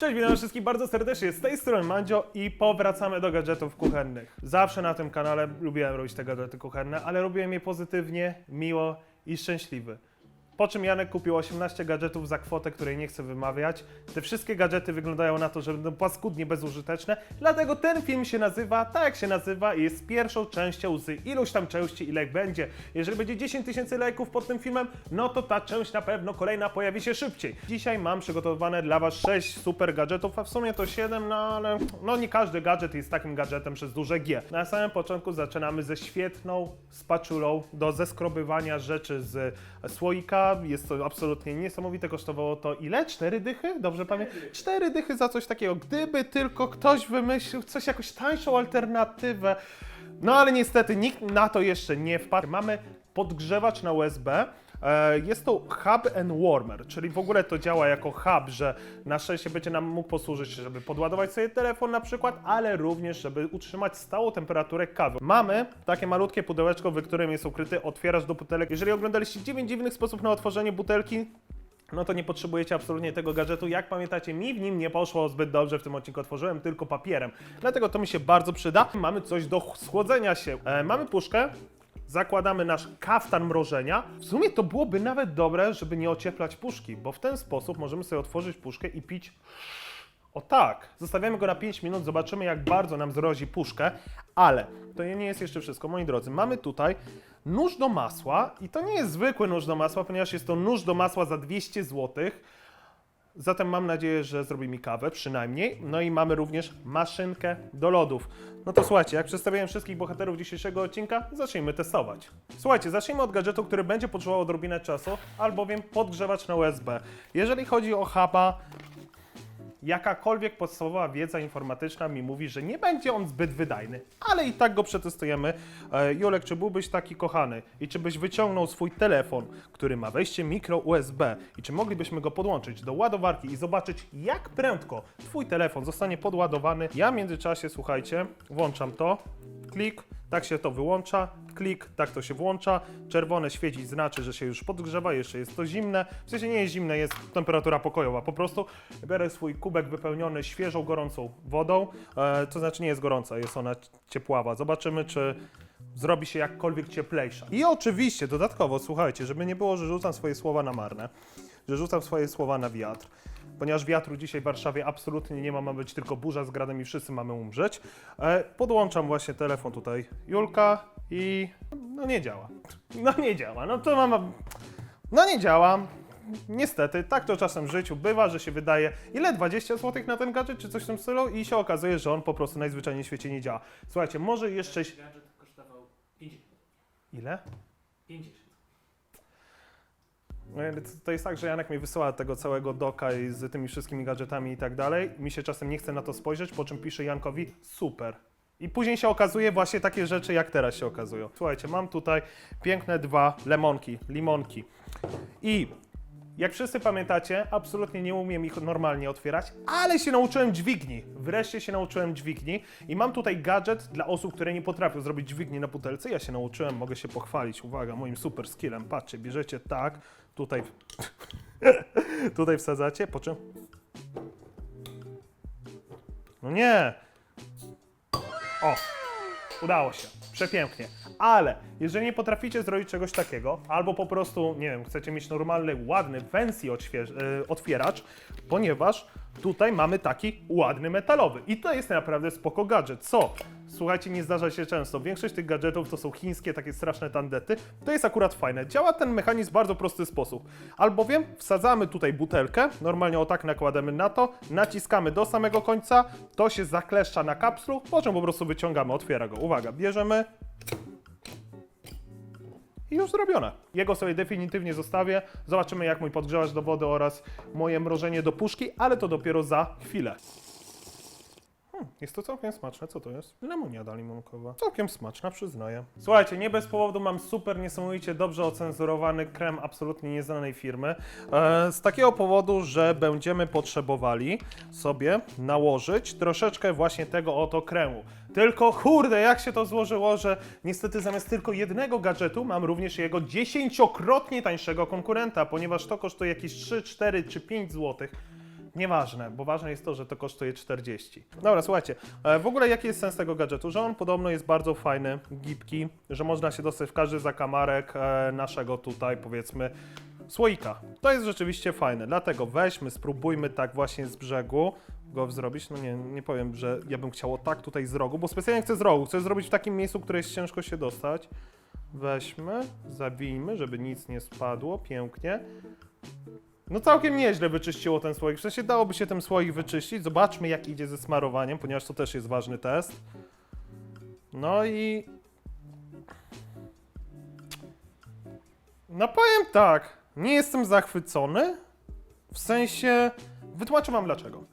Cześć, witam wszystkich bardzo serdecznie. Z tej strony Mandzio i powracamy do gadżetów kuchennych. Zawsze na tym kanale lubiłem robić te gadżety kuchenne, ale robiłem je pozytywnie, miło i szczęśliwy. Po czym Janek kupił 18 gadżetów za kwotę, której nie chcę wymawiać. Te wszystkie gadżety wyglądają na to, że będą paskudnie bezużyteczne, dlatego ten film się nazywa tak jak się nazywa i jest pierwszą częścią z iluś tam części, ile będzie. Jeżeli będzie 10 tysięcy lajków pod tym filmem, no to ta część na pewno kolejna pojawi się szybciej. Dzisiaj mam przygotowane dla Was 6 super gadżetów, a w sumie to 7, no ale no nie każdy gadżet jest takim gadżetem przez duże G. Na samym początku zaczynamy ze świetną spatulą do zeskrobywania rzeczy z słoika. Jest to absolutnie niesamowite, kosztowało to ile? Cztery dychy? Dobrze pamiętam? Cztery dychy za coś takiego. Gdyby tylko ktoś wymyślił coś, jakąś tańszą alternatywę. No ale niestety nikt na to jeszcze nie wpadł. Mamy podgrzewacz na USB. E, Jest to Hub and Warmer, czyli w ogóle to działa jako hub, że na szczęście będzie nam mógł posłużyć, żeby podładować sobie telefon na przykład, ale również, żeby utrzymać stałą temperaturę kawy. Mamy takie malutkie pudełeczko, w którym jest ukryty otwieracz do butelek. Jeżeli oglądaliście 9 dziwnych sposobów na otworzenie butelki, no to nie potrzebujecie absolutnie tego gadżetu. Jak pamiętacie, mi w nim nie poszło zbyt dobrze w tym odcinku, otworzyłem tylko papierem. Dlatego to mi się bardzo przyda. Mamy coś do schłodzenia się. E, mamy puszkę, zakładamy nasz kaftan mrożenia. W sumie to byłoby nawet dobre, żeby nie ocieplać puszki, bo w ten sposób możemy sobie otworzyć puszkę i pić o tak, zostawiamy go na 5 minut, zobaczymy jak bardzo nam zrozi puszkę, ale to nie jest jeszcze wszystko, moi drodzy. Mamy tutaj nóż do masła i to nie jest zwykły nóż do masła, ponieważ jest to nóż do masła za 200 zł. Zatem mam nadzieję, że zrobi mi kawę przynajmniej. No i mamy również maszynkę do lodów. No to słuchajcie, jak przedstawiłem wszystkich bohaterów dzisiejszego odcinka, zacznijmy testować. Słuchajcie, zacznijmy od gadżetu, który będzie potrzebował odrobinę czasu, albowiem podgrzewacz na USB. Jeżeli chodzi o huba, jakakolwiek podstawowa wiedza informatyczna mi mówi, że nie będzie on zbyt wydajny, ale i tak go przetestujemy. E, Julek, czy byłbyś taki kochany i czy byś wyciągnął swój telefon, który ma wejście mikro USB i czy moglibyśmy go podłączyć do ładowarki i zobaczyć, jak prędko twój telefon zostanie podładowany? Ja w międzyczasie, słuchajcie, włączam to, klik, tak się to wyłącza, klik, tak to się włącza, czerwone świecić znaczy, że się już podgrzewa, jeszcze jest to zimne, w sensie nie jest zimne, jest temperatura pokojowa, po prostu biorę swój kubek wypełniony świeżą, gorącą wodą, e, to znaczy nie jest gorąca, jest ona ciepława, zobaczymy, czy zrobi się jakkolwiek cieplejsza. I oczywiście, dodatkowo, słuchajcie, żeby nie było, że rzucam swoje słowa na marne, że rzucam swoje słowa na wiatr, ponieważ wiatru dzisiaj w Warszawie absolutnie nie ma, ma być tylko burza z gradem i wszyscy mamy umrzeć. E, podłączam właśnie telefon tutaj Julka i no nie działa. No nie działa, no to mam... No nie działa. Niestety, tak to czasem w życiu bywa, że się wydaje ile 20 zł na ten gadżet czy coś w tym stylu i się okazuje, że on po prostu najzwyczajniej w świecie nie działa. Słuchajcie, może jeszcze... Gadżet kosztował 50. Ile? 50. No, To jest tak, że Janek mi wysyła tego całego doka i z tymi wszystkimi gadżetami i tak dalej. Mi się czasem nie chce na to spojrzeć, po czym pisze Jankowi super. I później się okazuje właśnie takie rzeczy, jak teraz się okazują. Słuchajcie, mam tutaj piękne dwa lemonki, limonki. I jak wszyscy pamiętacie, absolutnie nie umiem ich normalnie otwierać, ale się nauczyłem dźwigni. Wreszcie się nauczyłem dźwigni i mam tutaj gadżet dla osób, które nie potrafią zrobić dźwigni na butelce. Ja się nauczyłem, mogę się pochwalić, uwaga, moim super skillem. Patrzcie, bierzecie tak, tutaj, tutaj wsadzacie, po czym... No nie! O! Udało się. Przepięknie. Ale jeżeli nie potraficie zrobić czegoś takiego, albo po prostu, nie wiem, chcecie mieć normalny, ładny, odśwież- e, otwieracz, ponieważ tutaj mamy taki ładny metalowy. I to jest naprawdę spoko gadżet. Co? Słuchajcie, nie zdarza się często. Większość tych gadżetów to są chińskie, takie straszne tandety. To jest akurat fajne. Działa ten mechanizm w bardzo prosty sposób. Albowiem wsadzamy tutaj butelkę, normalnie o tak nakładamy na to, naciskamy do samego końca, to się zakleszcza na kapslu, po czym po prostu wyciągamy, otwiera go. Uwaga, bierzemy i już zrobione. Jego sobie definitywnie zostawię. Zobaczymy, jak mój podgrzewacz do wody oraz moje mrożenie do puszki, ale to dopiero za chwilę. Hmm, jest to całkiem smaczne. Co to jest? Lemoniada limonkowa. Całkiem smaczna, przyznaję. Słuchajcie, nie bez powodu mam super, niesamowicie dobrze ocenzurowany krem absolutnie nieznanej firmy. E, z takiego powodu, że będziemy potrzebowali sobie nałożyć troszeczkę właśnie tego oto kremu. Tylko kurde, jak się to złożyło, że niestety zamiast tylko jednego gadżetu mam również jego dziesięciokrotnie tańszego konkurenta, ponieważ to kosztuje jakieś 3, 4 czy 5 zł. Nieważne, bo ważne jest to, że to kosztuje 40. Dobra, słuchajcie, e, w ogóle jaki jest sens tego gadżetu? Że on podobno jest bardzo fajny, gibki, że można się dostać w każdy zakamarek e, naszego tutaj, powiedzmy, słoika. To jest rzeczywiście fajne, dlatego weźmy, spróbujmy tak właśnie z brzegu go zrobić. No nie, nie powiem, że ja bym chciał tak tutaj z rogu, bo specjalnie chcę z rogu, chcę zrobić w takim miejscu, które jest ciężko się dostać. Weźmy, zabijmy, żeby nic nie spadło, pięknie. No całkiem nieźle wyczyściło ten słoik. W sensie dałoby się ten słoik wyczyścić. Zobaczmy jak idzie ze smarowaniem, ponieważ to też jest ważny test. No i... No powiem tak, nie jestem zachwycony. W sensie... Wytłumaczę wam dlaczego.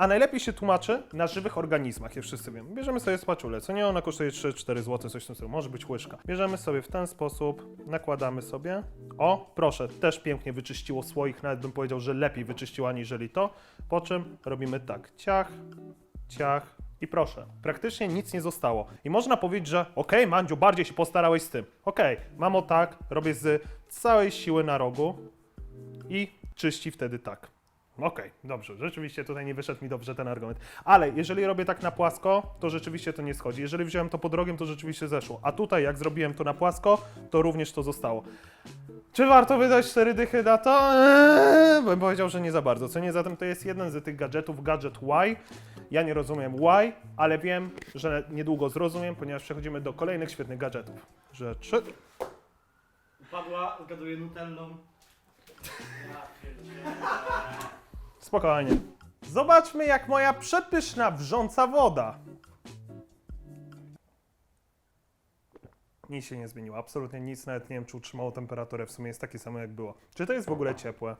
A najlepiej się tłumaczy na żywych organizmach, jak wszyscy wiemy. Bierzemy sobie spatulę, co nie ona kosztuje 3-4 zł, coś w tym stylu, może być łyżka. Bierzemy sobie w ten sposób, nakładamy sobie. O, proszę, też pięknie wyczyściło słoik, nawet bym powiedział, że lepiej wyczyściło aniżeli to. Po czym robimy tak, ciach, ciach i proszę, praktycznie nic nie zostało. I można powiedzieć, że okej, Mandziu, bardziej się postarałeś z tym. Okej, mam o tak, robię z całej siły na rogu i czyści wtedy tak. Okej, dobrze, rzeczywiście tutaj nie wyszedł mi dobrze ten argument. Ale jeżeli robię tak na płasko, to rzeczywiście to nie schodzi. Jeżeli wziąłem to pod rogiem, to rzeczywiście zeszło. A tutaj, jak zrobiłem to na płasko, to również to zostało. Czy warto wydać 4 dychy na to? Eee, bym powiedział, że nie za bardzo. Co nie, zatem to jest jeden z tych gadżetów, gadżet Y. Ja nie rozumiem Y, ale wiem, że niedługo zrozumiem, ponieważ przechodzimy do kolejnych świetnych gadżetów. Rzeczy. Upadła, zgaduję Nutellą. Ja. Spokojnie. Zobaczmy, jak moja przepyszna, wrząca woda. Nic się nie zmieniło, absolutnie nic, nawet nie wiem, czy utrzymało temperaturę, w sumie jest takie samo jak było. Czy to jest w ogóle ciepłe?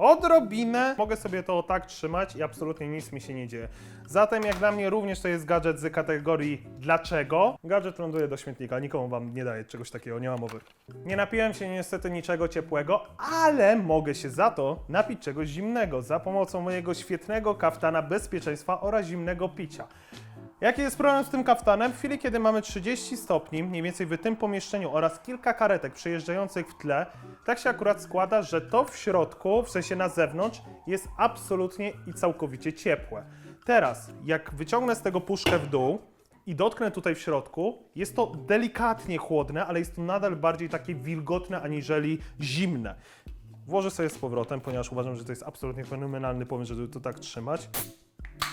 Odrobinę. Mogę sobie to tak trzymać i absolutnie nic mi się nie dzieje. Zatem jak dla mnie również to jest gadżet z kategorii dlaczego. Gadżet ląduje do śmietnika, nikomu wam nie daje czegoś takiego, nie ma mowy. Nie napiłem się niestety niczego ciepłego, ale mogę się za to napić czegoś zimnego za pomocą mojego świetnego kaftana bezpieczeństwa oraz zimnego picia. Jaki jest problem z tym kaftanem? W chwili, kiedy mamy 30 stopni, mniej więcej w tym pomieszczeniu oraz kilka karetek przejeżdżających w tle, tak się akurat składa, że to w środku, w sensie na zewnątrz, jest absolutnie i całkowicie ciepłe. Teraz, jak wyciągnę z tego puszkę w dół i dotknę tutaj w środku, jest to delikatnie chłodne, ale jest to nadal bardziej takie wilgotne aniżeli zimne. Włożę sobie z powrotem, ponieważ uważam, że to jest absolutnie fenomenalny pomysł, żeby to tak trzymać.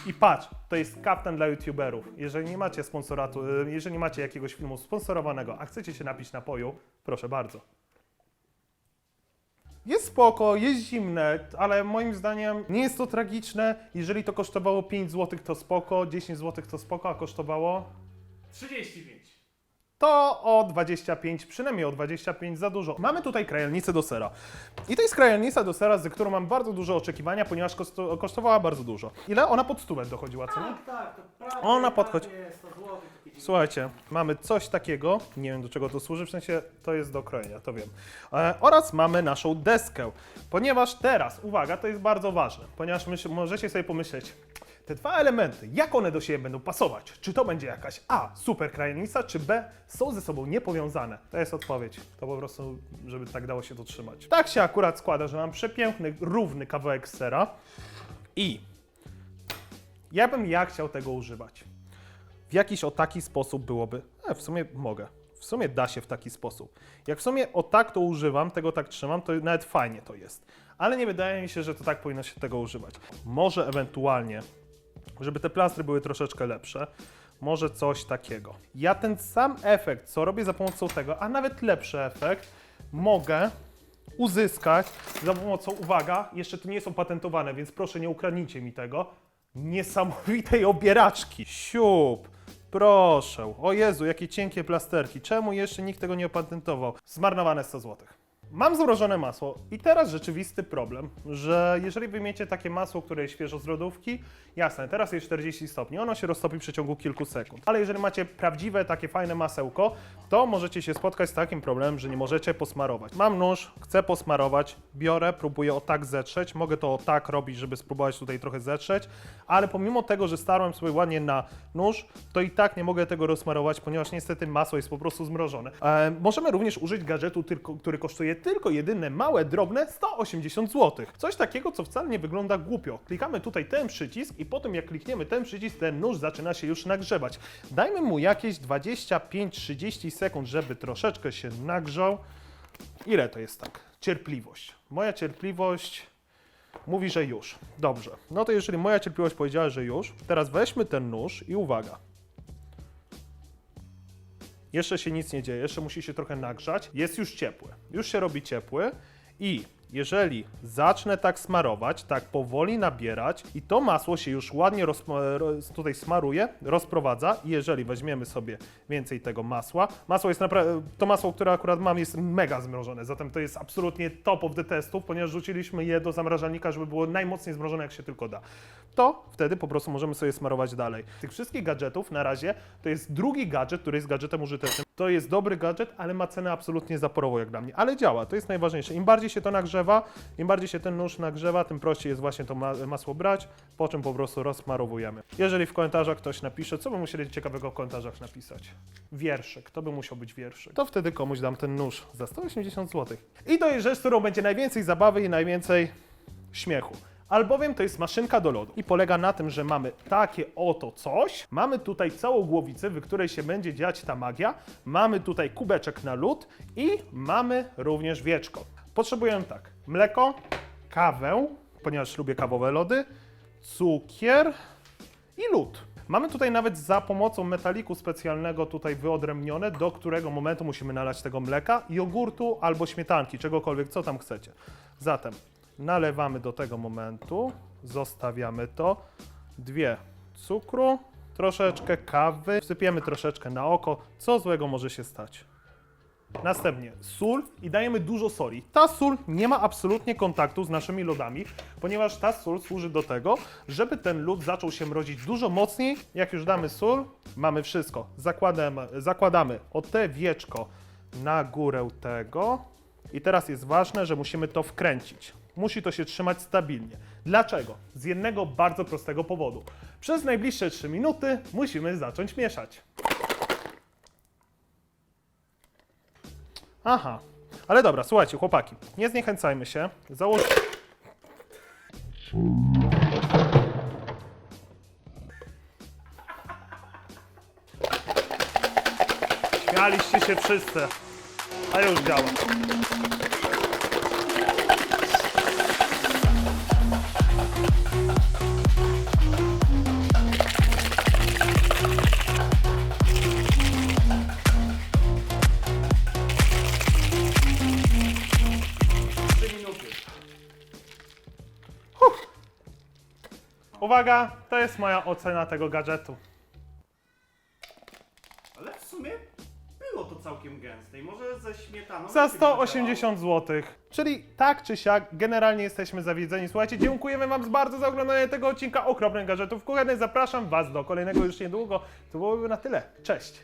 I patrz, to jest kaftan dla youtuberów. Jeżeli nie macie sponsoratu, y, jeżeli nie macie jakiegoś filmu sponsorowanego, a chcecie się napić napoju, proszę bardzo. Jest spoko, jest zimne, ale moim zdaniem nie jest to tragiczne. Jeżeli to kosztowało 5 zł, to spoko, 10 zł to spoko, a kosztowało 35. to o 25, przynajmniej o 25 za dużo. Mamy tutaj krajelnicę do sera. I to jest krajelnica do sera, z którą mam bardzo duże oczekiwania, ponieważ koszto- kosztowała bardzo dużo. Ile? Ona pod stówę dochodziła, co nie? Tak, tak, to prawie, Ona podchodzi- prawie 100 zł, takie dziwne. Słuchajcie, mamy coś takiego, nie wiem do czego to służy, w sensie to jest do krojenia, to wiem. E, oraz mamy naszą deskę, ponieważ teraz, uwaga, to jest bardzo ważne, ponieważ myśl, możecie sobie pomyśleć, te dwa elementy, jak one do siebie będą pasować? Czy to będzie jakaś A, super krajenica, czy B, są ze sobą niepowiązane? To jest odpowiedź. To po prostu, żeby tak dało się to trzymać. Tak się akurat składa, że mam przepiękny, równy kawałek sera i ja bym ja chciał tego używać w jakiś o taki sposób byłoby. E, w sumie mogę. W sumie da się w taki sposób. Jak w sumie o tak to używam, tego tak trzymam, to nawet fajnie to jest. Ale nie wydaje mi się, że to tak powinno się tego używać. Może ewentualnie, żeby te plastry były troszeczkę lepsze, może coś takiego. Ja ten sam efekt, co robię za pomocą tego, a nawet lepszy efekt, mogę uzyskać za pomocą, uwaga, jeszcze to nie są patentowane, więc proszę nie ukradnijcie mi tego, niesamowitej obieraczki. Siup, proszę. O Jezu, jakie cienkie plasterki. Czemu jeszcze nikt tego nie opatentował? Zmarnowane 100 zł. Mam zamrożone masło i teraz rzeczywisty problem, że jeżeli wyjmiecie takie masło, które jest świeżo z lodówki, jasne, teraz jest 40 stopni, ono się roztopi w przeciągu kilku sekund. Ale jeżeli macie prawdziwe, takie fajne masełko, to możecie się spotkać z takim problemem, że nie możecie posmarować. Mam nóż, chcę posmarować, biorę, próbuję o tak zetrzeć, mogę to o tak robić, żeby spróbować tutaj trochę zetrzeć, ale pomimo tego, że starłem sobie ładnie na nóż, to i tak nie mogę tego rozsmarować, ponieważ niestety masło jest po prostu zmrożone. E, możemy również użyć gadżetu, który kosztuje tylko jedyne małe, drobne 180 zł. Coś takiego, co wcale nie wygląda głupio. Klikamy tutaj ten przycisk i potem jak klikniemy ten przycisk, ten nóż zaczyna się już nagrzewać. Dajmy mu jakieś 25-30 sekund, żeby troszeczkę się nagrzał. Ile to jest tak? Cierpliwość. Moja cierpliwość mówi, że już. Dobrze. No to jeżeli moja cierpliwość powiedziała, że już, teraz weźmy ten nóż i uwaga. Jeszcze się nic nie dzieje, jeszcze musi się trochę nagrzać. Jest już ciepły. Już się robi ciepły i jeżeli zacznę tak smarować, tak powoli nabierać i to masło się już ładnie tutaj smaruje, rozprowadza i jeżeli weźmiemy sobie więcej tego masła, masło jest naprawdę, to masło, które akurat mam jest mega zmrożone, zatem to jest absolutnie top of the testów, ponieważ rzuciliśmy je do zamrażalnika, żeby było najmocniej zmrożone jak się tylko da. To wtedy po prostu możemy sobie smarować dalej. Tych wszystkich gadżetów na razie to jest drugi gadżet, który jest gadżetem użytecznym. To jest dobry gadżet, ale ma cenę absolutnie zaporową jak dla mnie. Ale działa, to jest najważniejsze. Im bardziej się to nagrzewa, im bardziej się ten nóż nagrzewa, tym prościej jest właśnie to ma masło brać, po czym po prostu rozsmarowujemy. Jeżeli w komentarzach ktoś napisze, co by musieli ciekawego w komentarzach napisać? Wierszyk, to by musiał być wierszyk. To wtedy komuś dam ten nóż za 180 zł. I to jest rzecz, którą będzie najwięcej zabawy i najwięcej śmiechu. Albowiem to jest maszynka do lodu i polega na tym, że mamy takie oto coś. Mamy tutaj całą głowicę, w której się będzie dziać ta magia. Mamy tutaj kubeczek na lód i mamy również wieczko. Potrzebujemy tak, mleko, kawę, ponieważ lubię kawowe lody, cukier i lód. Mamy tutaj nawet za pomocą metaliku specjalnego tutaj wyodrębnione, do którego momentu musimy nalać tego mleka, jogurtu albo śmietanki, czegokolwiek, co tam chcecie. Zatem nalewamy do tego momentu, zostawiamy to, dwie cukru, troszeczkę kawy, wsypiemy troszeczkę na oko, co złego może się stać. Następnie sól i dajemy dużo soli. Ta sól nie ma absolutnie kontaktu z naszymi lodami, ponieważ ta sól służy do tego, żeby ten lód zaczął się mrozić dużo mocniej. Jak już damy sól, mamy wszystko. Zakładamy, zakładamy o te wieczko na górę tego. I teraz jest ważne, że musimy to wkręcić. Musi to się trzymać stabilnie. Dlaczego? Z jednego bardzo prostego powodu. Przez najbliższe 3 minuty musimy zacząć mieszać. Aha. Ale dobra, słuchajcie, chłopaki, nie zniechęcajmy się. Założ... Śmialiście się wszyscy, a już działa. Uwaga, to jest moja ocena tego gadżetu. Ale w sumie było to całkiem gęste i może ze śmietaną... Za lepiej by zadziałało. 180 zł. Czyli tak czy siak, generalnie jesteśmy zawiedzeni. Słuchajcie, dziękujemy Wam bardzo za oglądanie tego odcinka okropnych gadżetów kuchennych. Zapraszam Was do kolejnego już niedługo. To byłoby na tyle. Cześć!